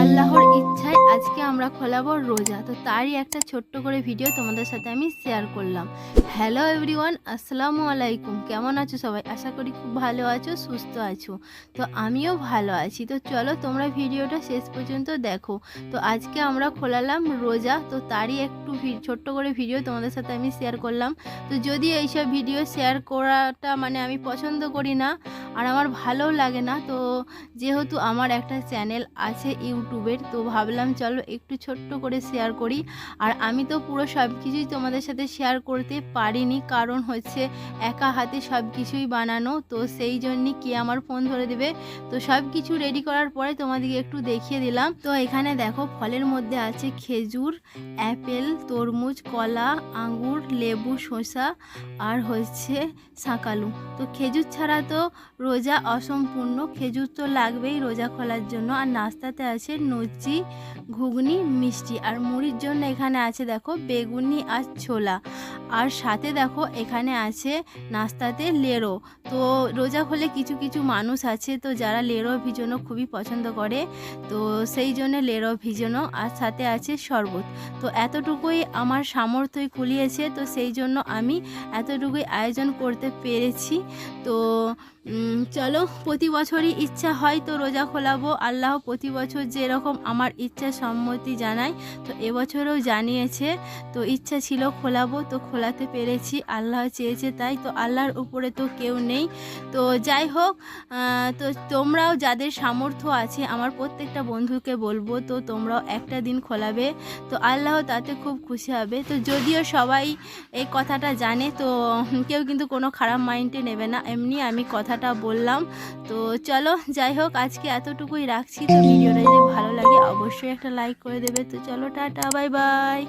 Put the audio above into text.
আল্লাহর ইচ্ছায় আজকে আমরা খোলাবো রোজা। তো তারই একটা ছোট্ট করে ভিডিও তোমাদের সাথে আমি শেয়ার করলাম। হ্যালো এভরিওয়ান আসসালামু আলাইকুম। কেমন আছো সবাই? আশা করি খুব ভালো আছো, সুস্থ আছো। তো আমিও ভালো আছি। তো চলো তোমরা ভিডিওটা শেষ পর্যন্ত দেখো। তো আজকে আমরা খোলালাম রোজা। তো তারই একটু ছোট্ট করে ভিডিও তোমাদের সাথে আমি শেয়ার করলাম। তো যদি এইসব ভিডিও শেয়ার করাটা মানে আমি পছন্দ করি না আর আমার ভালোও লাগে না। তো যেহেতু আমার একটা চ্যানেল আছে ইউটিউবের, তো ভাবলাম চলো একটু ছোট্ট করে শেয়ার করি। আর আমি তো পুরো সব কিছুই তোমাদের সাথে শেয়ার করতে পারিনি, কারণ হচ্ছে একা হাতে সব কিছুই বানানো। তো সেই জন্যই কে আমার ফোন ধরে দেবে? তো সব কিছু রেডি করার পরে তোমাদেরকে একটু দেখিয়ে দিলাম। তো এখানে দেখো ফলের মধ্যে আছে খেজুর অ্যাপেল তরমুজ, কলা, আঙ্গুর, লেবু, শসা আর হচ্ছে শাঁকালু। তো খেজুর ছাড়া তো রোজা অসম্পূর্ণ, খেজুর তো লাগবেই রোজা খোলার জন্য। আর নাস্তাতে আছে নুচি, ঘুগনি, মিষ্টি। আর মুড়ির জন্য এখানে আছে দেখো বেগুনি আর ছোলা। আর সাথে দেখো এখানে আছে নাস্তাতে লেরো। তো রোজা খোলে কিছু কিছু মানুষ আছে তো যারা লেরো ভিজনো খুবই পছন্দ করে। তো সেই জন্য লেরো ভিজনো আর সাথে আছে শরবত। তো এতটুকুই আমার সামর্থ্যই কুলিয়েছে তো সেই জন্য আমি এতটুকুই আয়োজন করতে পেরেছি। তো চলো প্রতি বছরই ইচ্ছা হয় তো রোজা খোলাবো। আল্লাহ প্রতি বছর যেরকম আমার ইচ্ছা সম্মতি জানায় তো এবছরও জানিয়েছে। তো ইচ্ছা ছিল খোলাবো তো খোলাতে পেরেছি। আল্লাহ চেয়েছে তাই তো আল্লাহর উপরে তো কেউ নেই। তো যাই হোক তো তোমরাও যাদের সামর্থ্য আছে, আমার প্রত্যেকটা বন্ধুকে বলব, তো তোমরাও একটা দিন খোলাবে। তো আল্লাহ তাতে খুব খুশি হবে। তো যদিও সবাই এই কথাটা জানে, তো কেউ কিন্তু কোনো খারাপ মাইন্ডে নেবে না। এমনি আমি কথাটা বললাম। তো চলো, যাই হোক, আজকে এতটুকুই রাখছি। তো ভিডিওটা যদি ভালো লাগে, অবশ্যই একটা লাইক করে দেবে। তো চলো, টাটা বাই বাই